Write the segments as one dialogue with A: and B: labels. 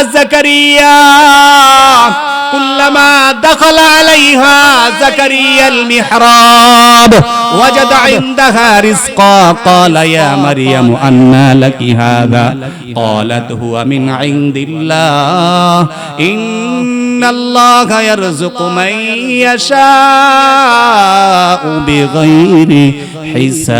A: زكريا. كلما دخل عليها زكريا المحراب وجد عندها رزقا. قال يا مريم أنى لك هذا؟ قالت هو من عند الله. إن الله يرزق من يشاء بغير حساب.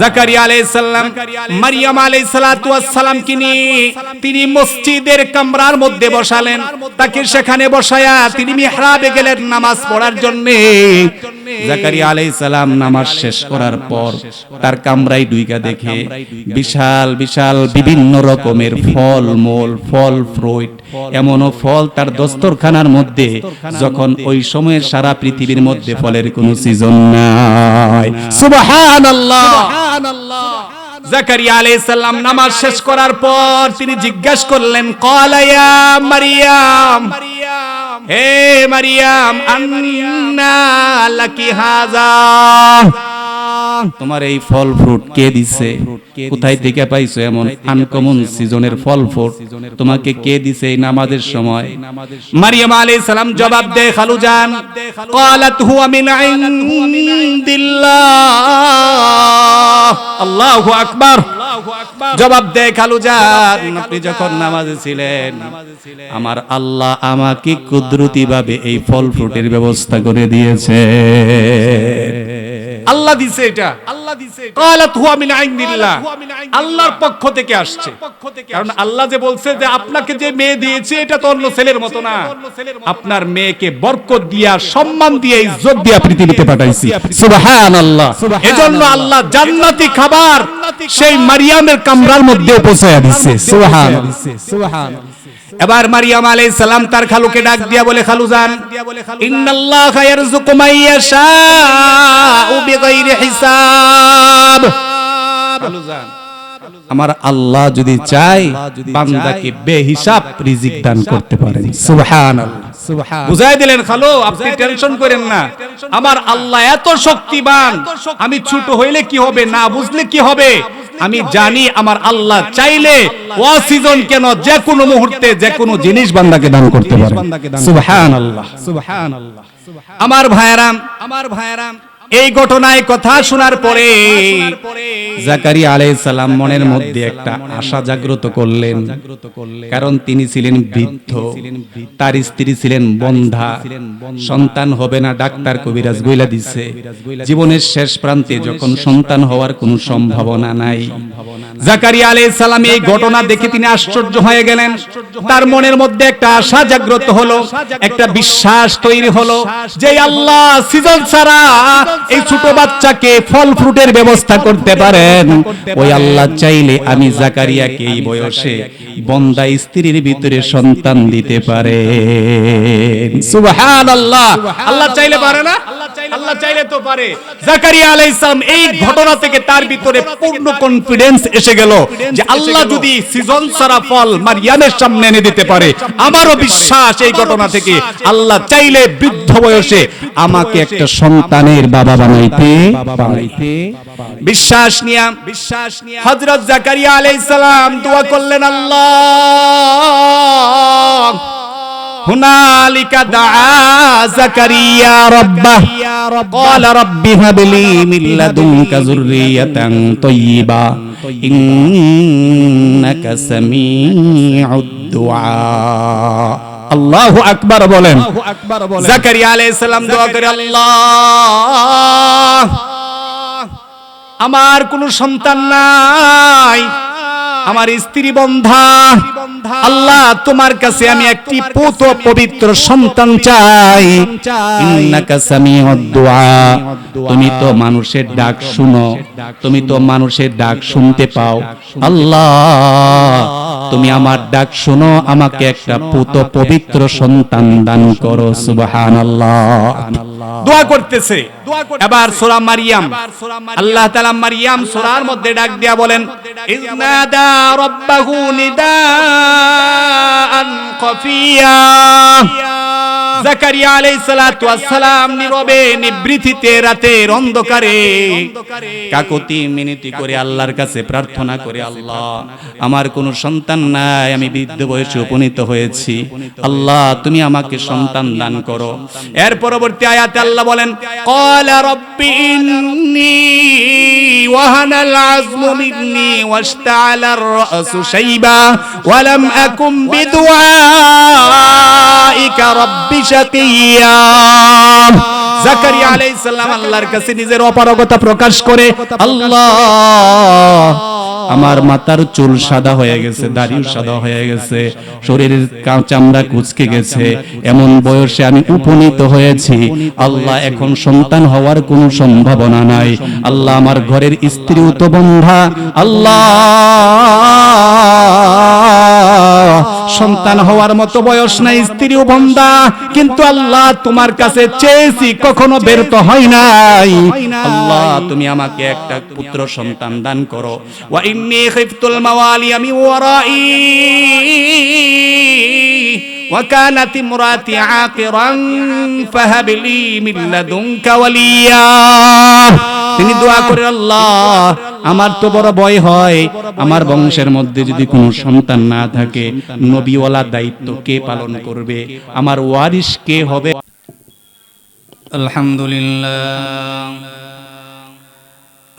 A: জাকারিয়া আলাইহিস সালাম, মারিয়াম আলাইহিস সালাতু তিনি মসজিদের কামরার মধ্যে বসালেন। তাকে সেখানে বসায়া তিনি মিহরাবে গেলেন নামাজ পড়ার জন্য। জাকারিয়া আলাইহিস সালাম নামাজ শেষ করার পর তার কামরায় ডুইকা দেখে বিশাল বিশাল বিভিন্ন রকমের ফল মূল ফল ফ্রুট এমনও ফল তার দস্তরখানার মধ্যে যখন ওই সময়ে সারা পৃথিবীর মধ্যে ফলের কোনো সিজন নাই। সুবহানাল্লাহ। জাকারিয়া আলাইহিস সালাম নামাজ শেষ করার পর তিনি জিজ্ঞাসা করলেন ক্বালা মারিয়াম হে মারিয়াম। আন্না লাকি হাযা তোমার এই ফল ফ্রুট কে দিছে? কোথায় থেকে পাইছো এমন আনকমন সিজনের ফল ফ্রুট? তোমাকে কে দিছে এই নামাজের সময়? মারিয়াম আলাইহিস সালাম জবাব দেয় খালুজান। ক্বালাত হুয়া মিন ইনদিল্লাহ। আল্লাহু আকবার। জবাব দেয় খালুজান। আপনি যখন নামাজে ছিলেন আমার আল্লাহ আমাকে কুদরতি ভাবে এই ফল ফ্রুটের ব্যবস্থা করে দিয়েছে। আল্লাহ দিছে এটা। আল্লাহ দিছে ক্বালাত হুয়া মিন ইনদিল্লাহ আল্লাহর পক্ষ থেকে আসছে। কারণ আল্লাহ যে বলছে যে আপনাকে যে মেয়ে দিয়েছে এটা তো অন্য ছেলের মতো না। আপনার মেয়েকে বরকত দিয়া সম্মান দিয়ে ইজ্জত দিয়া পৃথিবীতে পাঠাইছি। সুবহানাল্লাহ। এজন্য আল্লাহ জান্নাতি খাবার সেই মারিয়ামের কামরার মধ্যে পৌঁছায়া দিচ্ছে সুবহান এবার মারিয়াম আলাইহিস সালাম তার খালুকে ডাক দিয়া বলে খালু জান ইন্নাল্লাহা ইয়ারযুকু মান ইয়াশাউ বিগাইরি হিসাব। খালু জান আমার আল্লাহ যদি চায় বান্দাকে বেহিসাব রিজিক দান করতে পারেন। সুবহানাল্লাহ। বুঝাই দিলেন খালো আপনি টেনশন করেন না। আমার আল্লাহ এত শক্তিবান আমি ছোট হইলে কি হবে না বুঝলে কি হবে? আমি জানি আমার আল্লাহ চাইলে ওয়াসিজন কেন যে কোনো মুহূর্তে যে কোনো জিনিস বান্দাকে দান করতে পারে। সুবহানাল্লাহ সুবহানাল্লাহ আমার ভাইরাম আমার ভাইয়ারাম এই ঘটনায় কথা শোনার পরে জাকারিয়া আলাইহিস সালাম মনের মধ্যে একটা আশা জাগ্রত করলেন। কারণ তিনি ছিলেন বৃদ্ধ। তার স্ত্রী ছিলেন বন্ধা। সন্তান হবে না ডাক্তার কবিরাজ গইলা দিছে। জীবনের শেষ প্রান্তে যখন সন্তান হওয়ার কোনো সম্ভাবনা নাই। জাকারিয়া আলাইহিস সালাম এই ঘটনা দেখে তিনি আশ্চর্য হয়ে গেলেন। তার মনের মধ্যে একটা আশা জাগ্রত হলো একটা বিশ্বাস তৈরি হলো যে আল্লাহ সিজন ছাড়া এই ছোট বাচ্চাকে ফল ফ্রুটের ব্যবস্থা করতে পারেন। ওই আল্লাহ চাইলে আমি জাকারিয়াকে এই বয়সে বন্দা স্ত্রীর ভিতরে সন্তান দিতে পারে। আল্লাহ চাইলে পারে না? আল্লাহ চাইলে তো পারে। জাকারিয়া আলাইহিস সালাম এই ঘটনা থেকে তার ভিতরে পূর্ণ কনফিডেন্স এসে গেল যে আল্লাহ যদি সিজন সারা ফল মারিয়ামের সামনে এনে দিতে পারে, আমারও বিশ্বাস এই ঘটনা থেকে। আল্লাহ চাইলে বৃদ্ধ বয়সে আমাকে একটা সন্তানের বাবা বানাইতে বানাইতে বিশ্বাস নিয়া বিশ্বাস নিয়া হযরত জাকারিয়া আলাইহিস সালাম দোয়া করলেন আল্লাহ هنالك دعا زكريا ربه قال رب هب لي من لدنك ذرية طيبة إنك سميع الدعاء আল্লাহু আকবার বলেন জাকারিয়া আলাইহিস সালাম দোয়া করে আল্লাহ আমার কোনো সন্তান নাই, আমার স্ত্রী বন্ধা। আল্লাহ, তোমার কাছে আমি একটি পুত পবিত্র সন্তান চাই। তুমি তো মানুষের ডাক শুনো, তুমি তো মানুষের ডাক শুনতে পাও। আল্লাহ। তুমি আমার ডাক শুনো, আমাকে একটা পুত পবিত্র সন্তান দান করো, সুবহানাল্লাহ। দোয়া করতেছে। এবার সূরা মারিয়াম। আল্লাহ তাআলা মারিয়াম সোরার মধ্যে ডাক দিয়া বলেন ইজনাদা কফিয়া। জাকারিয়া আলাইহিস সালাতু ওয়াসসালাম নীরবে নিভৃতিতে রাতের অন্ধকারে। কাকতি মিনতি করে আল্লাহর কাছে প্রার্থনা করে, আল্লাহ, আমার কোনো সন্তান নাই, আমি বৃদ্ধ বয়সে উপনীত হয়েছি। আল্লাহ, তুমি আমাকে সন্তান দান করো। এর পরবর্তী আয়াতে আল্লাহ বলেন, ক্বালা রাব্বি ইন্নী ওয়াহানাল আযমু মিন্নি ওয়াশতাআলার রাসু শাইবা ওয়া লাম আকুম বিদুআইকা রাব্বি শাকিয়্যা জাকারিয়া আলাইহিস আল্লাহর কাছে নিজের প্রকাশ করে, আল্লাহ, আমার চুল সাদা হয়ে গেছে, দাড়িও সাদা হয়ে গেছে, শরীরের চামড়া কুচকে গেছে, এমন বয়সে আমি উপনীত হয়েছি। আল্লাহ এখন সন্তান হওয়ার কোনো সম্ভাবনা নাই। আল্লাহ আমার ঘরের স্ত্রী তো বন্ধা। আল্লাহ সন্তান হওয়ার মতো বয়স নাই স্ত্রীও বন্দা কিন্তু আল্লাহ তোমার কাছে চেয়েছি, কখনো ব্যর্থ হয় নাই। আল্লাহ, তুমি আমাকে একটা পুত্র সন্তান দান করো। ওয়া ইন্নী খিফতুল মাওয়ালি আমি ওয়ারাই। وكانت امراتي عاقرا فهب لي من لدنك وليا তিনি দোয়া করে আল্লাহ আমার তো বড় ভয় হয় আমার বংশের মধ্যে যদি কোনো সন্তান না থাকে নবীওয়ালা দায়িত্ব কে পালন করবে আমার ওয়ারিশ কে হবে
B: الحمد لله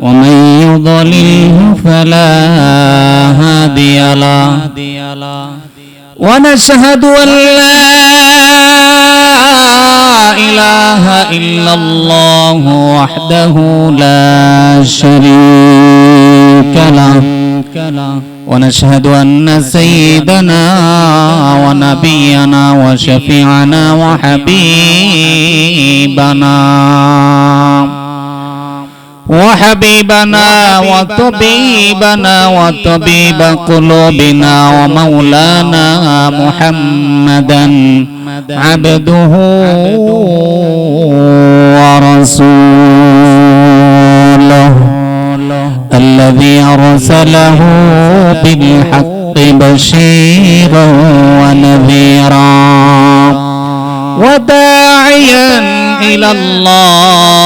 B: ومن يضلله فلا هادي له. ونشهد أن لا إله إلا الله وحده لا شريك له. ونشهد أن سيدنا ونبينا وشفيعنا وحبيبنا. وحبيبنا وطبيبنا وطبيب قلوبنا ومولانا محمدا عبده ورسوله الذي أرسله بالحق بشيرا ونذيرا وداعيا إلى الله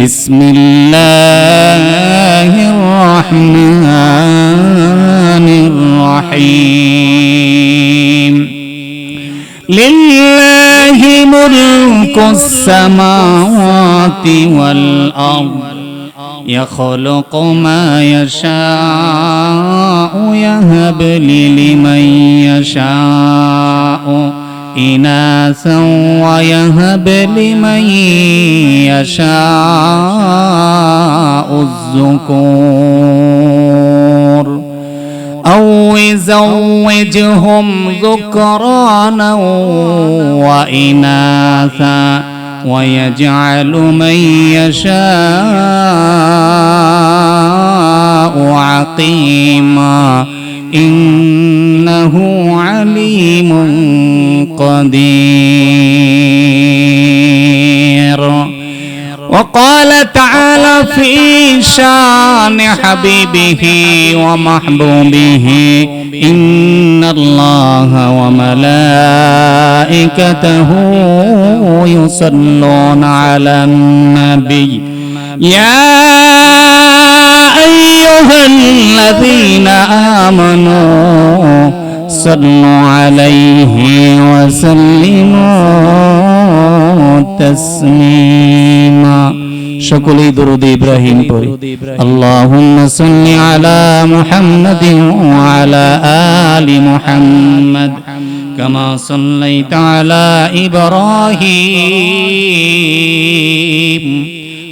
B: بسم الله الرحمن الرحيم. لله ملك السماوات والأرض. يخلق ما يشاء يهب لمن يشاء. إناثا ويهب لمن يشاء الذكور أو يزوجهم ذكرانا وإناثا ويجعل من يشاء عقيما إنه عليم قدير. وقال تعالى في شان حبيبه ومحبوبه إن الله وملائكته يصلون على النبي. يا أيها الذين آمنوا صلوا عليه وسلموا تسليما সকলেই দরুদ ইব্রাহিম পড়ি আল্লাহুম্মা সাল্লি আলা মুহাম্মাদিন ওয়া আলা আলি মুহাম্মাদ كما صليت على إبراهيم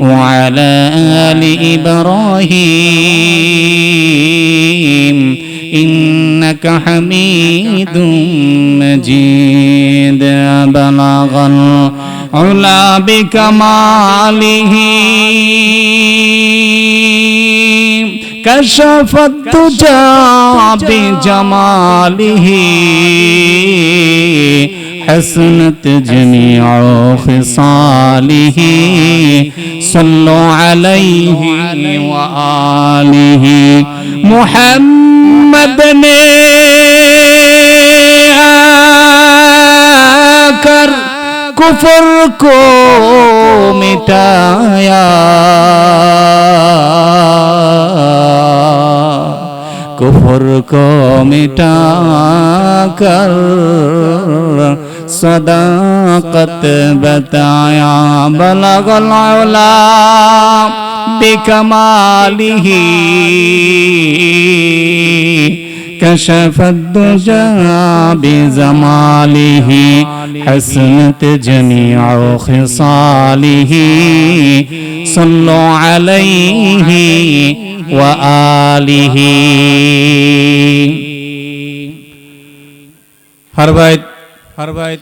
B: وعلى آل إبراهيم إنك حميد مجيد بلغ العلا بكماله كشف الدجى بجماله حسنت جميع خصاله صلوا عليه وآله محمد نے کر کفر کو مٹایا کفر کو مٹا کر صداقت بتایا بلغ العلا بكماله. کشف الدجا بزماله. حسنت جميع خصاله. صلوا عليه وآله. ہر وقت हर वायद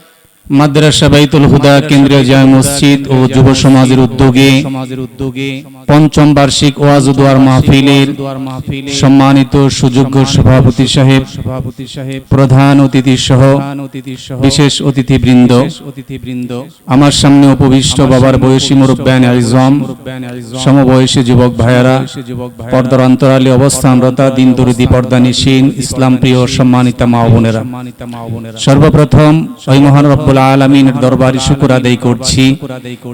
B: মাদ্রাসা বাইতুল হুদা কেন্দ্রীয় জামে মসজিদ ও যুব সমাজের উদ্যোগে পঞ্চম বার্ষিক ওয়াজ দোয়ার মাহফিলের সম্মানিত সুযোগ্য সভাপতি সাহেব সভাপতি সাহেব প্রধান অতিথি সহ বিশেষ অতিথিবৃন্দ অতিথিবৃন্দ আমার সামনে উপবিষ্ট বাবার বয়সী মুরব্বান আইজম সমবয়সী যুবক ভাইয়ারা, পর্দার অন্তরালে অবস্থানরতা দিন দরুদি পর্দা নিশীন ইসলাম প্রিয় সম্মানিতা মা বোনেরা। সর্বপ্রথম, ওই মহান রব্বুল আলমিনের দরবারে শুকুর আদায় করছি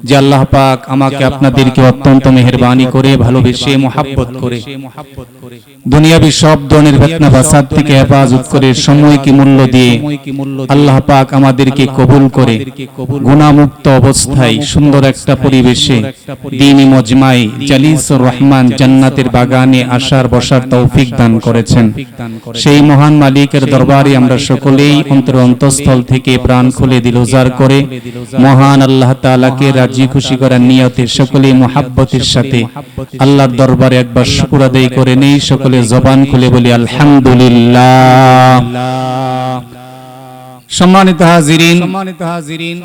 B: যে আল্লাহ পাক আমাকে আপনাদেরকে অত্যন্ত মেহরবানি করে, ভালোবেসে, মোহাব্বত করে। দুনিয়াবি সব ধরনের ফেতনা ফাসাদ থেকে হেফাজত করে সময়কে মূল্য দিয়ে আল্লাহ পাক আমাদেরকে কবুল করে গুণামুক্ত অবস্থায় সুন্দর একটা পরিবেশে দিনী মজমাই জালিসুর রহমান জান্নাতের বাগানে আসার বসার তৌফিক দান করেছেন। সেই মহান মালিকের দরবারে আমরা সকলেই অন্তর অন্তঃস্থল থেকে প্রাণ খুলে দিল উজার করে মহান আল্লাহ তাআলাকে রাজি খুশি করার নিয়তে সকলেই মোহাব্বতের সাথে আল্লাহর দরবারে একবার শুকর আদায় করে নেই সকলে জবান খুলে বলি আলহামদুলিল্লাহ। সম্মানিত হাজিরিন সম্মানিত হাজিরিন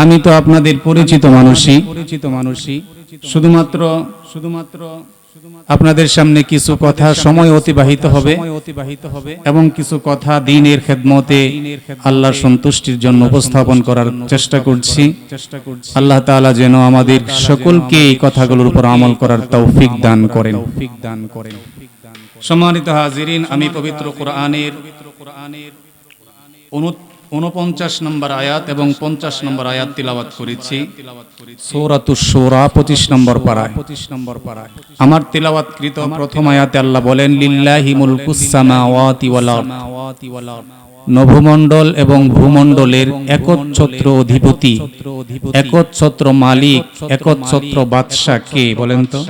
B: আমি তো আপনাদের পরিচিত মানুষই। পরিচিত মানুষই। শুধুমাত্র শুধুমাত্র আপনাদের সামনে কিছু কথা সময় অতিবাহিত হবে এবং কিছু কথা দিনের খেদমতে আল্লাহর সন্তুষ্টির জন্য উপস্থাপন করার চেষ্টা করছি। চেষ্টা করছি। আল্লাহ তাআলা যেন আমাদের সকলকে এই কথাগুলোর উপর আমল করার তৌফিক দান করেন। সম্মানিত হাজিরিন আমি পবিত্র কোরআনের উনপঞ্চাশ নম্বর আয়াত এবং পঞ্চাশ নম্বর আয়াত তিলাবাত করেছি। সৌরাতুসৌরা পঁচিশ নম্বর পাড়ায়। পঁচিশ নম্বর পাড়ায়। আমার তিলাবাত কৃত প্রথম আয়াতে আল্লাহ বলেন লিল্লাহি মুলকুস সামাওয়াতি ওয়াল আরদ। নভমণ্ডল এবং ভূমণ্ডলের একচ্ছত্র অধিপতি। একচ্ছত্র মালিক, একচ্ছত্র বাদশাহ কে বলেন তো?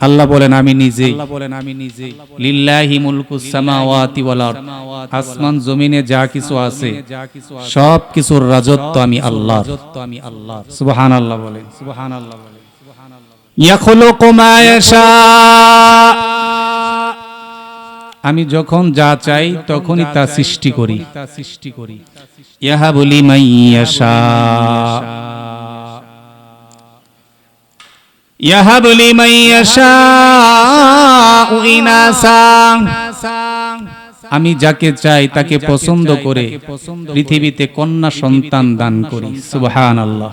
B: আল্লাহ বলেন, আমি নিজে। আল্লাহ বলেন আমি নিজে লিল্লাহি মুলকুস সামাওয়াতি ওয়াল আরদ। আসমান, জমিনে যা কিছু আছে, সব কিছুর রাজত্ব আমি আল্লাহর আমি আল্লাহর। সুবহানাল্লাহ বলেন। সুবহানাল্লাহ বলেন। ইয়াখলুকু মা ইয়াশা। আমি যখন যা চাই তখনই তা সৃষ্টি করি। তা সৃষ্টি করি। ইহা বলি মাইয়াশা ইহা বলি মাইয়াশা ইনাসা
A: আমি যাকে চাই তাকে পছন্দ করে পৃথিবীতে কন্যা সন্তান দান করি। সুবহান আল্লাহ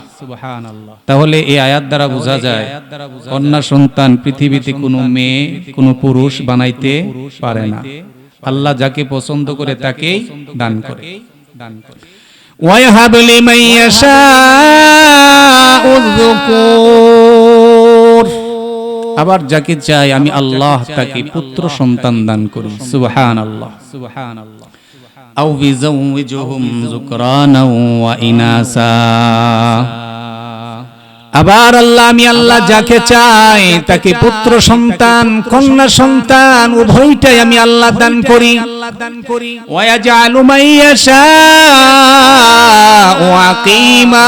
A: তাহলে এই আয়াত দ্বারা বোঝা যায় কন্যা সন্তান পৃথিবীতে কোনো মেয়ে কোনো পুরুষ বানাইতে পারে না। আল্লাহ যাকে পছন্দ করে তাকেই দান করে। দান করে। ওয়াইহাবলি মাইয়াশা উযকুর আবার যাকে চাই আমি আল্লাহ তাকে পুত্র সন্তান দান করি। সুবহান আল্লাহ সুবহান আল্লাহ আও বিজাউজুহুম যুকরানা ওয়া ইনাসা। আবার আল্লাহ আমি আল্লাহ যাকে চাই তাকে পুত্র সন্তান কন্যা সন্তান উভয়টাই আমি আল্লাহ দান করি। দান করি। ওয়াজালু মাইয়াশা ওয়াকিমা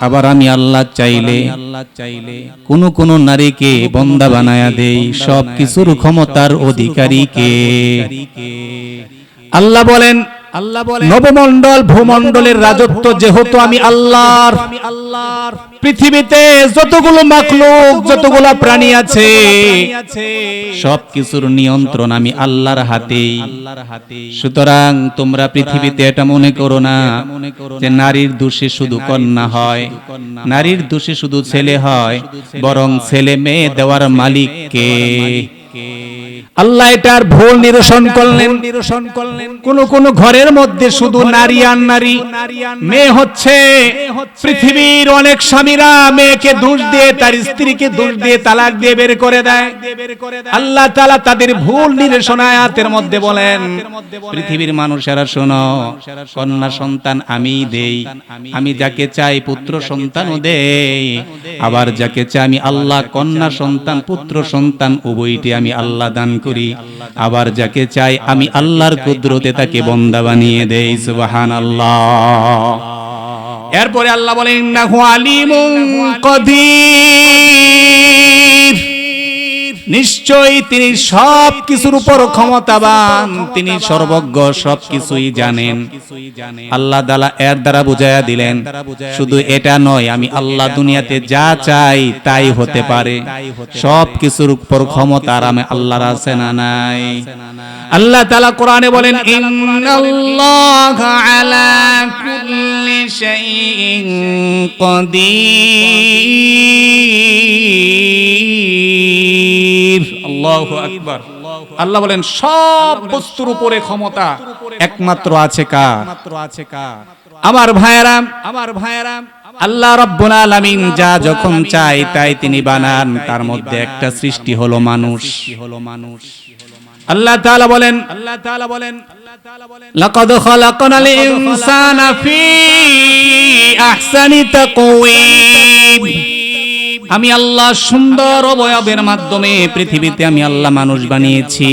A: আবার আমি আল্লাহ চাইলে আল্লাহ চাইলে কোন কোন নারীকে বন্দা বানায়া দেই সব কিছুর ক্ষমতার অধিকারীকে। আল্লাহ বলেন আল্লাহ বলেন নবমণ্ডল ভূমণ্ডলের রাজত্ব যেহেতু আমি আল্লাহর আল্লাহর পৃথিবীতে যতগুলো মাখলুক যতগুলো প্রাণী আছে সব কিছুর নিয়ন্ত্রণ আমি আল্লাহর হাতেই হাতে। সুতরাং তোমরা পৃথিবীতে এটা মনে করো না যে নারীর দোষে শুধু কন্যা হয়। নারীর দোষে শুধু ছেলে হয় বরং ছেলে মেয়ে দেওয়ার মালিক কে আল্লাহ এটার ভুল নিরসন করলেন। নিরসন করলেন। কোন কোন ঘরের মধ্যে শুধু নারী আর নারী। মেয়ে হচ্ছে পৃথিবীর অনেক স্বামীরা মেয়েকে দোষ দিয়ে তার স্ত্রীকে দোষ দিয়ে তালাক দিয়ে বের করে দেয় আল্লাহ তাআলা তাদের ভুল নিরসন আয়াতের মধ্যে বলেন পৃথিবীর মানুষেরা শোনো কন্যা সন্তান আমি দেই। আমি যাকে চাই পুত্র সন্তানও দেই। আবার যাকে চাই আমি আল্লাহ কন্যা সন্তান পুত্র সন্তান উভয়টি আমি আল্লাহ দান করি। আবার যাকে চাই আমি আল্লাহর কুদরতে তাকে বন্দা বানিয়ে দেই সুবাহান আল্লাহ এরপরে আল্লাহ বলেন ইন্নাহু আলিমুন কদির। নিশ্চয়ই তিনি সব কিছুর উপর ক্ষমতাবান, তিনি সর্বজ্ঞ সব কিছুই জানেন। আল্লাহ দালা এর দ্বারা বুঝাইয়া দিলেন, শুধু এটা নয়, আমি আল্লাহ দুনিয়াতে যা চাই তাই হতে পারে। সব কিছুর উপর ক্ষমতা আর আমি আল্লাহর আছে না নাই। আল্লাহ তালা কোরআনে বলেন কদির। আল্লাহু আকবার। আল্লাহ বলেন সব বস্তুর উপরে ক্ষমতা একমাত্র আছে কার? আমার ভাইয়েরাম আমার ভাইয়েরাম আল্লাহ রাব্বুল আলামিন যা যখন চাই তাই তিনি বানান তার মধ্যে একটা সৃষ্টি হলো মানুষ। হলো মানুষ। আল্লাহ তাআলা বলেন আল্লাহ তাআলা বলেন লাকাদ খালাকনাল ইনসানা ফি আহসানি তাকওয়িম। আমি আল্লাহ সুন্দর অবয়বের মাধ্যমে পৃথিবীতে আমি আল্লাহ মানুষ বানিয়েছি।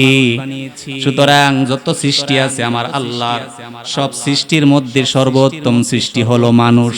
A: সুতরাং যত সৃষ্টি আছে আমার আল্লাহ সব সৃষ্টির মধ্যে সর্বোত্তম সৃষ্টি হলো মানুষ।